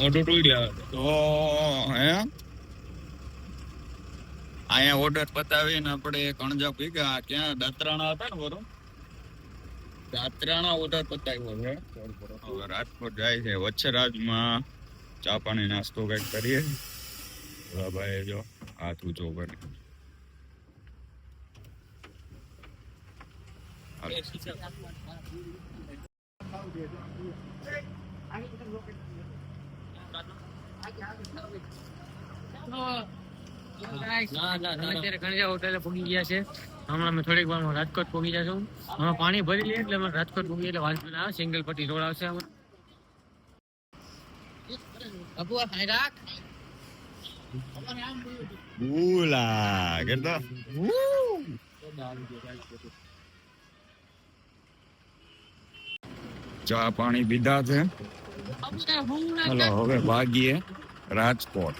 મોટું ટૂડી આવે તો હે? અહીંયા ઓર્ડર પતાવીને આપણે કણજા ભેગા. ક્યાં? દાત્રાણા હતા ને બરો દાત્રાણા ઓર્ડર પતાવ્યો છે. હવે રાજકોટ જાય છે. વચ્છરાજમાં ચા પાણી નાસ્તો કંઈક કરીએ. હવે ભાઈ જો હાથ ઊંચો કરી અત્યારે કણજા હોટેલે પહોંચી ગયા છે હમણાં અમે થોડીક વારમાં રાજકોટ પહોંચી જશું હમણાં પાણી ભરી લઈએ એટલે અમે રાજકોટ પહોંચી એટલે વાંચો ના સિંગલ પટ્ટી રોડ આવશે અમે અબુઆ ખાઈ રાખ ઉલા કેટલો ચા પાણી પીધા છે ચલો હવે ભાગીએ રાજકોટ.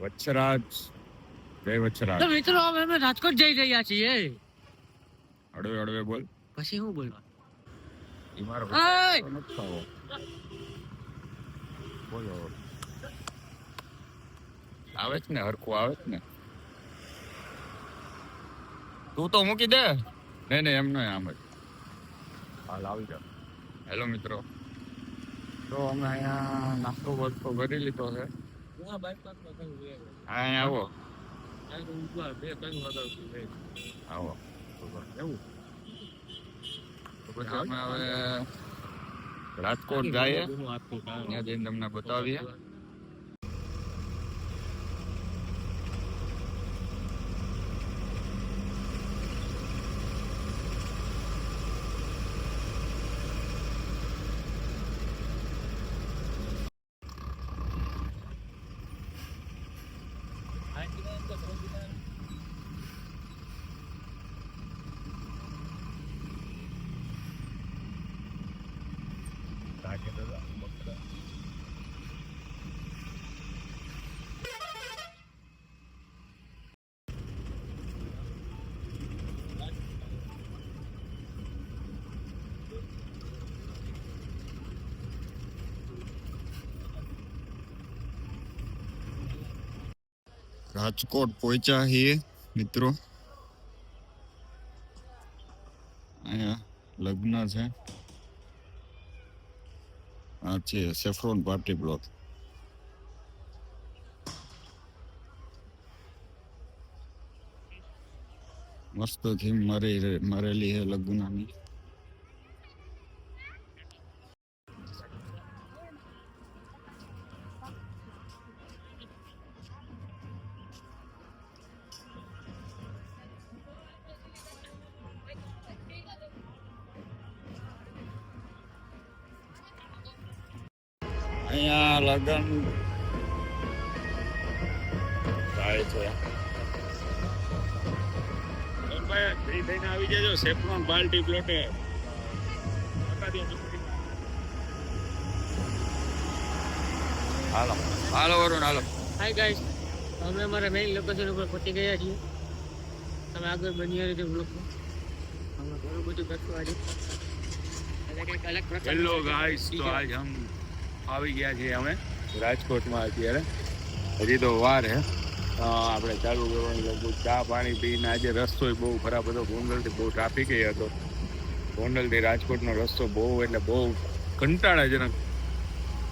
વચ્છરાજ. જય વચ્છરાજ. તો મિત્રો હવે અમે રાજકોટ જઈ રહ્યા છીએ. અડવે અડવે બોલ. પછી હું બોલવા? ઈ મારો ઓય! બોલો. આવે છે ને હરખું આવે છે ને. તું તો મૂકી દે. નહીં નહીં એમ નહીં આમ જ. હાલ આવી જાવ હેલો મિત્રો. તો અમે અહીંયા નાસ્તો બસ્તો કરી લીધો છે. હા અહીંયા આવો. આવો. અમે હવે રાજકોટ જઈએ. ત્યાં જઈને તમને બતાવીએ. રાજકોટ પહોંચ્યા છીએ મિત્રો. અહીંયા લગ્ન છે. આ છે સેફ્રોન પાર્ટી બ્લોક મસ્ત થીમ મારી મારેલી છે લગ્નની અહીંયા લગન થાય છે. ફ્રી થઈને આવી જજો સેફ્રોન બાલટી પ્લોટે. Hello. Hello Varun hello. Hi guys અમે અમારા મેઇન લોકેશન ઉપર પહોંચી ગયા છીએ. તમે આગળ બની રીતે બ્લોકમાં અમે ઘણું બધું કરશું આજે. હેલો ગાઈસ તો આજ હમ આવી ગયા છીએ અમે રાજકોટમાં અત્યારે. હજી તો વાર હે. આપણે ચાલુ કરવાનું લગભગ ચા પાણી પીને આજે રસ્તો બહુ ખરાબ હતો. ગોંડલથી બહુ ટ્રાફિક હતો. ગોંડલથી રાજકોટનો રસ્તો બહુ એટલે બહુ કંટાળાજનક.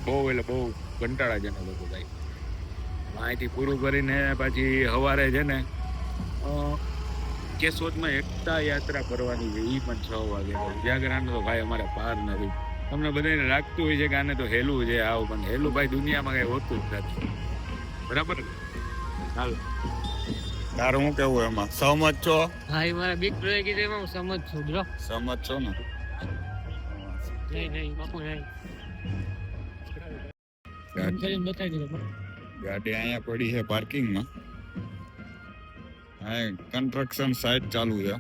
બહુ એટલે બહુ કંટાળાજનક હતો ભાઈ. માહિતી પૂરું કરીને પછી સવારે છે ને કેશોદમાં એકતા યાત્રા કરવાની છે. એ પણ છ વાગે. જાગરણ તો ભાઈ અમારે પાર નથી. તમને બધાને લાગતું હોય છે કે આને તો હેલું છે આવું પણ હેલું ભાઈ દુનિયામાં કઈ હોતું જ નથી. બરાબર? હાલ. તારું હું કેવું એમાં? સહમત છો? હા એ મારા બિગ બ્રધર કીધું એમાં હું સમજ છું બ્રો સહમત છો ને? નહીં નહીં બાપુ નહીં. ગાડી અહીંયા પડી છે પાર્કિંગમાં હા કન્સ્ટ્રક્શન સાઇટ ચાલુ છે.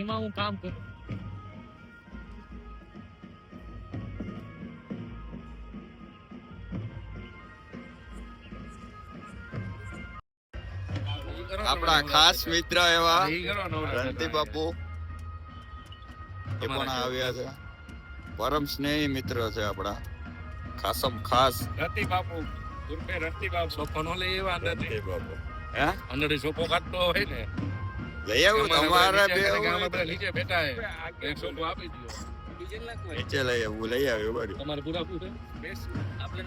એમાં હું કામ કરું. આપણા ખાસ મિત્ર એવા રણતી બાપુ એ પણ આવ્યા છે. પરમ સ્નેહી મિત્ર છે આપણા. ખાસમ ખાસ. રણતી બાપુ. ઉર્ફે રણતી બાપુ સોફોનો લઈ એવા નથી હે? અંદર સોફો કાઢતો હોય ને? લઈ આવું તમારા બે નીચે બેઠા હે એક સોફો આપી દો નીચે લઈ આવું લઈ આવ્યું બરી તમારે પૂરા પૂરે આપણે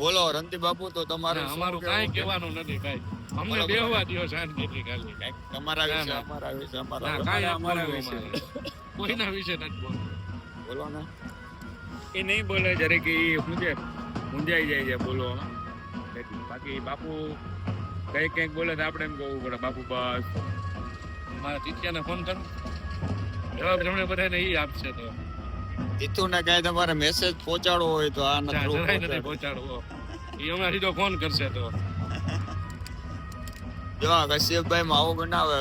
બોલો રંતી બાપુ તો તમારું અમારું કઈ કહેવાનું નથી કાંઈ. અમને બોલો, બોલો. બેહવા દ્યો શાંતિથી ખાલી. કાંઈક તમારા વિશે અમારા વિશે અમારા કઈ અમારા વિશે. કોઈના વિશે નથી બોલો બોલો ને. એ નહીં બોલે જ્યારે કે એ શું છે મૂંઝાઈ જાય છે બોલવામાં એટલે બાકી બાપુ કઈ કંઈક બોલે તો આપણે એમ કહું પડે બાપુ બસ. મારા ચિત્યાને ફોન કરો. જવાબ તમને બધાને એ આપશે તો. તીતુને કાંઈ તમારે મેસેજ પહોંચાડવો હોય તો આના જા, થ્રુ જરાય નથી પહોંચાડવો ઈ હમણાં સીધો ફોન કરશે તો જો આ કશ્યપભાઈ માં આવું બનાવે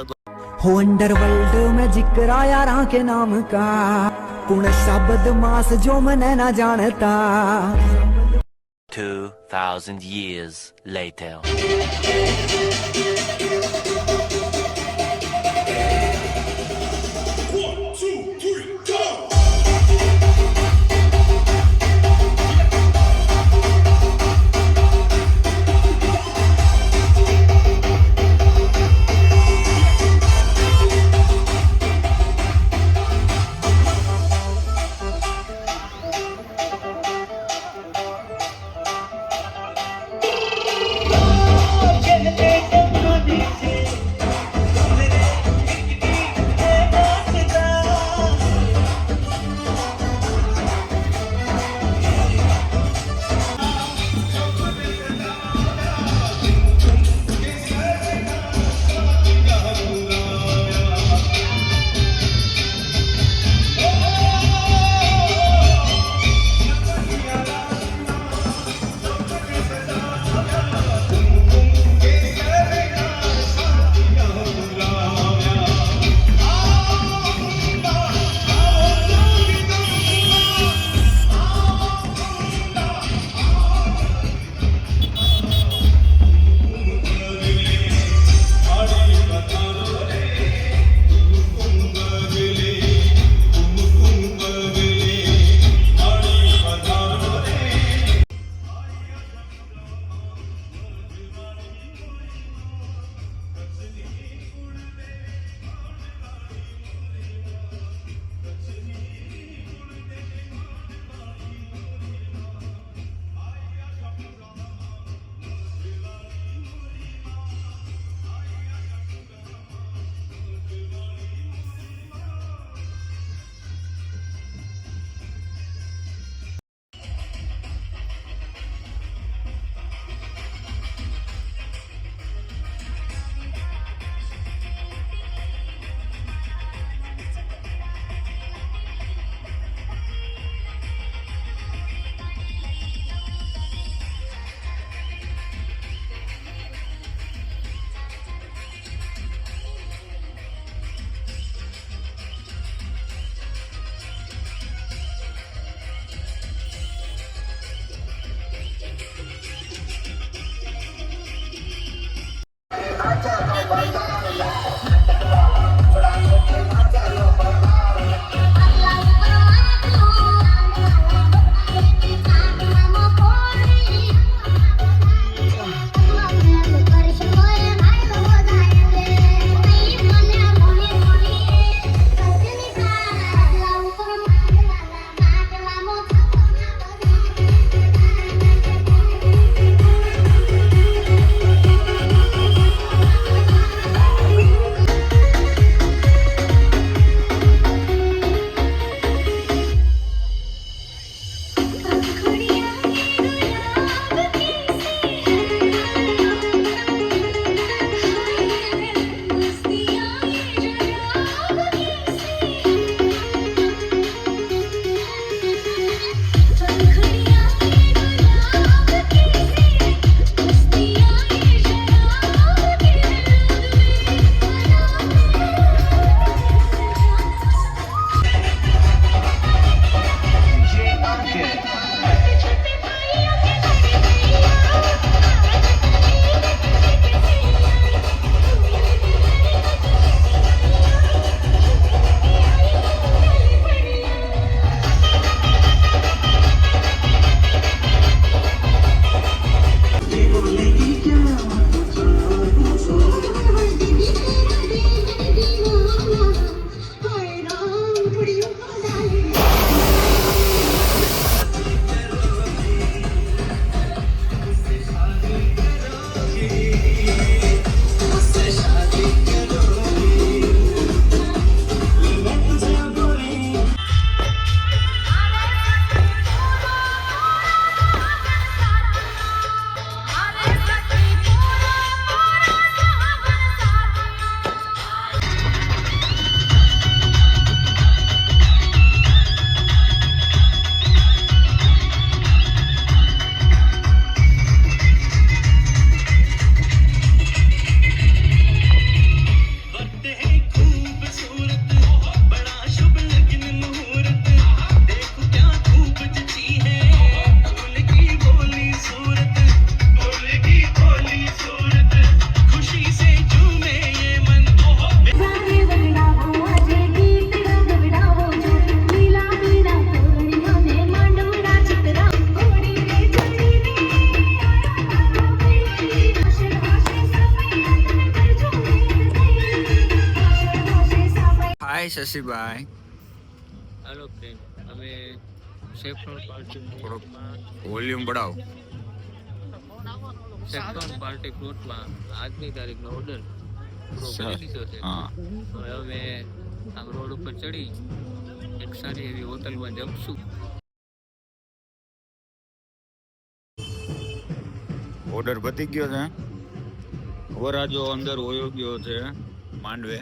हो अंडरवर्ल्ड में जिक्र आया राह के नाम का पुण्य शब्द मास जो मन न जानता 2,000 years later. Shashibhai hello friend અમે સેફ્રોન પાર્ટી થોડોક વોલ્યુમ બઢાવો. સેફ્રોન પાર્ટી પ્લોટમાં આજની તારીખનો ઓર્ડર કરી દીધો છે. હવે અમે આમ રોડ ઉપર ચડી એક સારી એવી હોટલમાં જમશું. ઓર્ડર પતી ગયો છે. વરાજો અંદર હોયો ગયો છે માંડવે.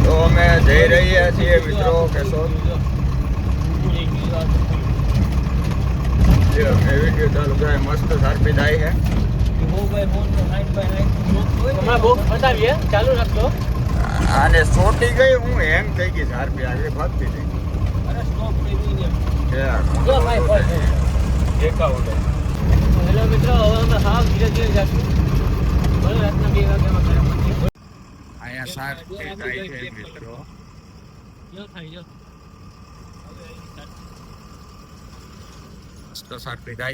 તો અમે જઈ રહ્યા છીએ મિત્રો કેશોદ વીડિયો ચાલુ થાય મસ્ત સારપી થાય છે આને સોટી ગઈ હું હેંગ થઈ ગઈ સારપી આગળ ભાગતી આ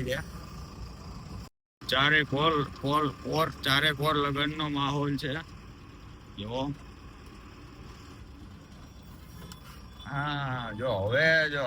છે ચારે ફોર ફોર ફોર, ચારે ફોર લગ્નનો માહોલ છે. જો હા, જો, હવે જો.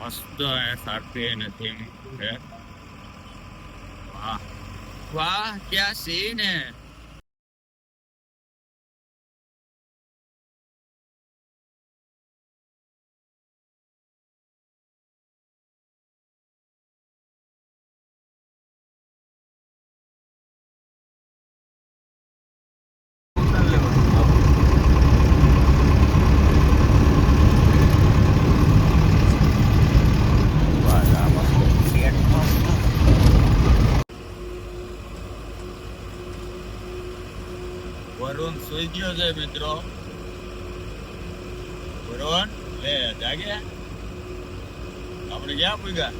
મસ્ત સારપી નથી વાહ. વાહ ક્યાં સીન હે વરુણ સુઈ ગયો છે મિત્રો. વરુણ લે જાગ્યા આપણે ક્યાં પૂગ્યા?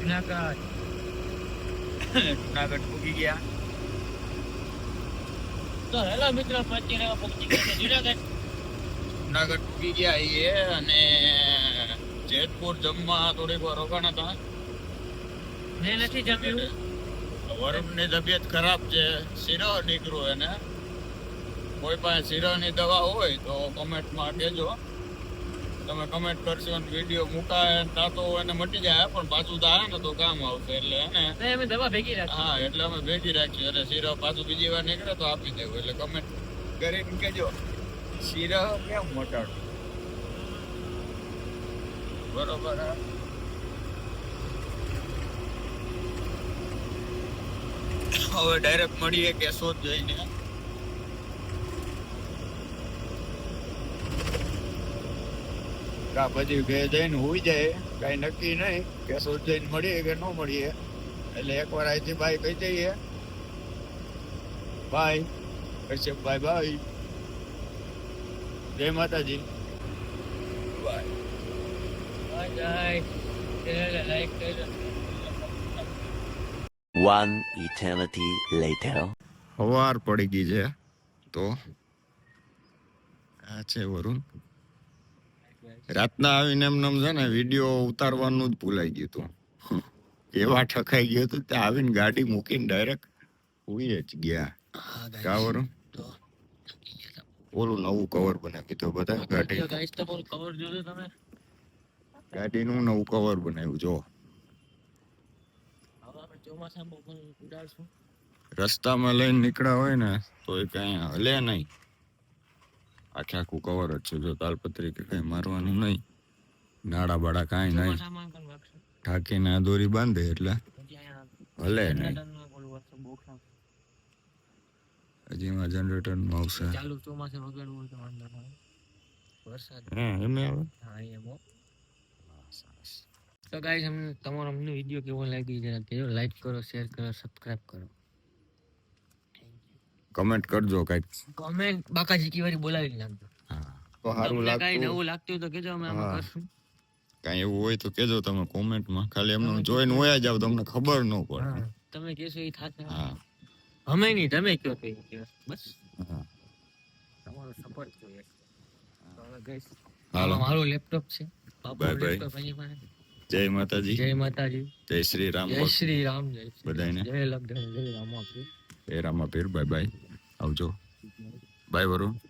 જુનાગઢ. પૂગી ગયા. તો હેલો મિત્રો અત્યારે પહોંચી ગયા જુનાગઢ. જુનાગઢ પૂગી ગયા એ અને જેતપુર જમવા થોડીક વાર રોકાણા હતા. મેં નથી જમ્યું. વરુણની તબિયત ખરાબ છે. શિરો નીકળ્યો એને. કોઈ પાસે શીરાની દવા હોય તો કમેન્ટમાં કહેજો. તમે કમેન્ટ કરશો અને વીડિયો મુકાય તા તો એને મટી જાય પણ પાછું આવે ને તો કામ આવશે. એટલે એને અમે દવા ભેગી રાખી હા એટલે અમે ભેગી રાખીએ. અને શીરો પાછું બીજી વાર નીકળે તો આપી દેવું. એટલે કમેન્ટ કરીને કહેજો. શીરો કેમ મટાડો? બરોબર? હવે ડાયરેક્ટ મળીએ કેશોદ જઈને. કા પછી ઘે જઈને હોઈ જાય કઈ નક્કી નહીં કેશોદ જઈને મળીએ કે ન મળીએ. એટલે એકવાર અહીંથી ભાઈ કહી દઈએ ભાઈ કશ્યપ ભાઈ ભાઈ જય માતાજી. One eternity later. સવાર પડી ગઈ છે તો આ છે વરુણ. રાતના આવીને એમ છે ને વીડિયો ઉતારવાનું જ ભૂલાઈ ગયું હતું. એવા ઠકાઈ ગયું હતું ત્યાં આવીને ગાડી મૂકીને ડાયરેક્ટ ઉઈ જ ગયા. કાવર ઓલું નવું કવર બનાવી તો બધા ગાડી. ગાડીનું નવું કવર બનાવ્યું જો. રસ્તામાં લઈને નીકળ્યા હોય ને તો એ કઈ હલે નહીં. આખે આખું કવર જ છે. જો તાલપત્રી કે કઈ મારવાનું નહીં નાડા બાડા કાંઈ નહીં. ઠાકીને આ દોરી બાંધે એટલે ભલે નહીં. જનરેટરનું. હજી એમાં જનરેટર આવશે. ચાલુ ચોમાસે વગાડવું હોય તો વાંધો વરસાદ. હા એમે આવે? હા એમ તો ગાઈસ અમને તમારો અમને વીડિયો કેવો લાગી જરા લાઈક કરો શેર કરો સબસ્ક્રાઇબ કરો. કમેન્ટ કરજો કંઈક. કમેન્ટ બાકાજી કીવારી બોલાવી નાખજો. હા. તો સારું લાગતું કઈ નવું લાગતું તો કેજો અમે આમાં કરશું. કઈ એવું હોય તો કેજો તમે કોમેન્ટમાં. ખાલી એમને જોઈને વયા જાવ તમને ખબર ન પડે. તમે કેશો એ થશે હા. અમે નહીં તમે કયો તો બસ. તમારો સપોર્ટ જોઈએ હાલો. મારો લેપટોપ છે. બાય પાસે. જય માતાજી. જય માતાજી. જય શ્રી રામ જય શ્રી રામ જય બધાને જય લગ્ન જય રામ જય રામાપીર બાય બાય. આવજો. બાય વરુણ.